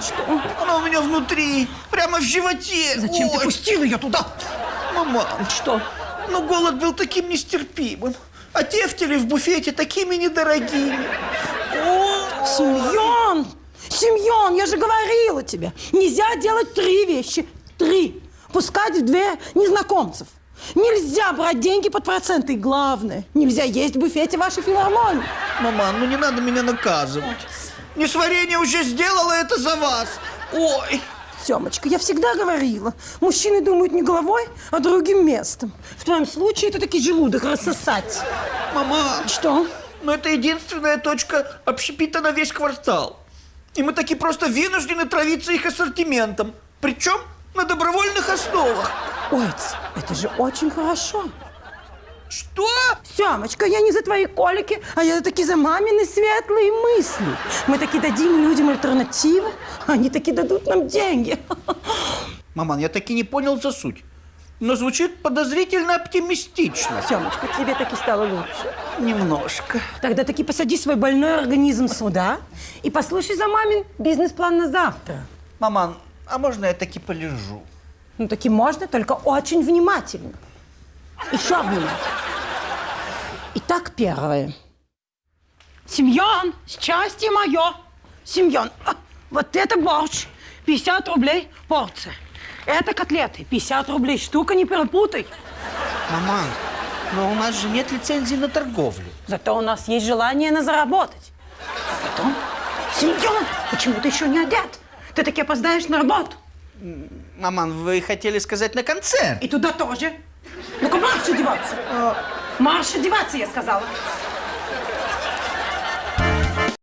Что? Она у меня внутри, прямо в животе. Зачем ты Ой, пустил ее туда? Маман, Что? ну голод был таким нестерпимым. А тефтели в буфете такими недорогими. О, Семьон! Семьон, я же говорила тебе, нельзя делать три вещи. Три. Пускать в дверь незнакомцев. Нельзя брать деньги под проценты. И главное, нельзя есть в буфете вашей филармонии. Маман, ну не надо меня наказывать. Несварение уже сделала это за вас. Ой, Семочка, я всегда говорила, мужчины думают не головой, а другим местом. В твоем случае это таки желудок рассосать. маман, Что? но это единственная точка общепита на весь квартал. И мы таки просто вынуждены травиться их ассортиментом. Причем на добровольных основах. Ой, это же очень хорошо. Что? Семочка, я не за твои колики, а я таки за мамины светлые мысли. Мы таки дадим людям альтернативу, а они таки дадут нам деньги. Маман, я таки не понял за суть. Но звучит подозрительно оптимистично. Семочка, тебе таки стало лучше. Немножко. Тогда таки посади свой больной организм сюда и послушай за мамин бизнес-план на завтра. Маман, а можно я таки полежу? Ну, таки можно, только очень внимательно. Еще внимательно. Итак, первое. Семьян, счастье мое. Семьян, а, вот это борщ. 50 рублей порция. Это котлеты. 50 рублей штука, не перепутай. Маман, но у нас же нет лицензии на торговлю. Зато у нас есть желание на заработать. А потом, Семьян, почему ты еще не одет? Ты таки опоздаешь на работу. Маман, вы хотели сказать на концерт? И туда тоже. Ну-ка, марш одеваться. Марш одеваться, я сказала.